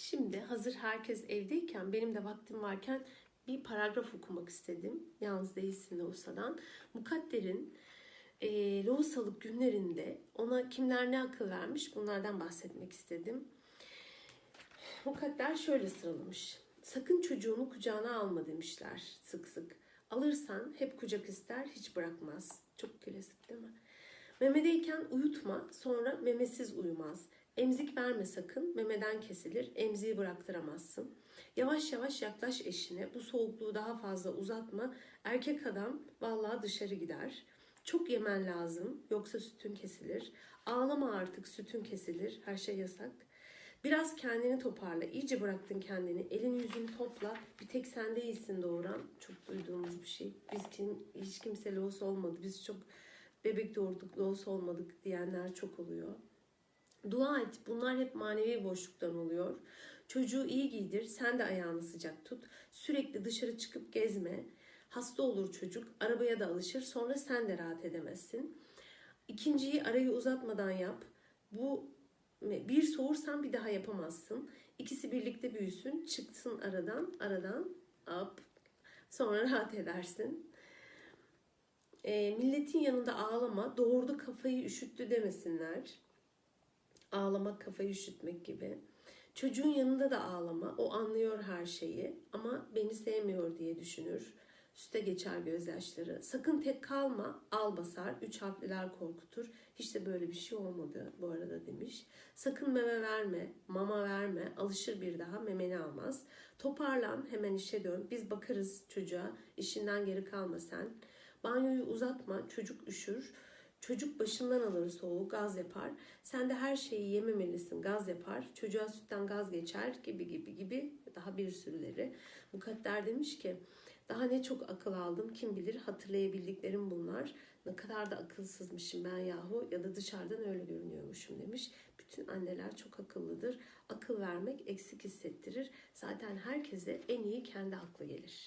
Şimdi hazır herkes evdeyken benim de vaktim varken bir paragraf okumak istedim. Yalnız değilsin Loğusa'dan. Mukadder'in e, Loğusalık günlerinde ona kimler ne akıl vermiş bunlardan bahsetmek istedim. Mukadder şöyle sıralamış. Sakın çocuğunu kucağına alma demişler sık sık. Alırsan hep kucak ister hiç bırakmaz. Çok klasik değil mi? Memedeyken uyutma sonra memesiz uyumaz. Emzik verme sakın memeden kesilir emziği bıraktıramazsın. Yavaş yavaş yaklaş eşine bu soğukluğu daha fazla uzatma. Erkek adam vallahi dışarı gider. Çok yemen lazım yoksa sütün kesilir. Ağlama artık sütün kesilir her şey yasak. Biraz kendini toparla. İyice bıraktın kendini. Elini yüzünü topla. Bir tek sen değilsin doğuran. Çok duyduğumuz bir şey. Biz kim, hiç kimse loğus olmadı. Biz çok bebek doğurduk, loğus olmadık diyenler çok oluyor. Dua et. Bunlar hep manevi boşluktan oluyor. Çocuğu iyi giydir. Sen de ayağını sıcak tut. Sürekli dışarı çıkıp gezme. Hasta olur çocuk. Arabaya da alışır. Sonra sen de rahat edemezsin. İkinciyi arayı uzatmadan yap. Bu bir soğursan bir daha yapamazsın. İkisi birlikte büyüsün, çıksın aradan, aradan up. Sonra rahat edersin. E, milletin yanında ağlama, doğurdu kafayı üşüttü demesinler. Ağlamak kafayı üşütmek gibi. Çocuğun yanında da ağlama. O anlıyor her şeyi ama beni sevmiyor diye düşünür. Süte geçer gözyaşları. Sakın tek kalma, al basar. Üç harfliler korkutur. Hiç de böyle bir şey olmadı bu arada demiş. Sakın meme verme, mama verme. Alışır bir daha memeni almaz. Toparlan, hemen işe dön. Biz bakarız çocuğa. İşinden geri kalma sen. Banyoyu uzatma, çocuk üşür. Çocuk başından alır soğuğu, gaz yapar. Sen de her şeyi yememelisin, gaz yapar. Çocuğa sütten gaz geçer gibi gibi gibi daha bir sürüleri. Mukadder demiş ki daha ne çok akıl aldım kim bilir hatırlayabildiklerim bunlar. Ne kadar da akılsızmışım ben yahu ya da dışarıdan öyle görünüyormuşum demiş. Bütün anneler çok akıllıdır. Akıl vermek eksik hissettirir. Zaten herkese en iyi kendi aklı gelir.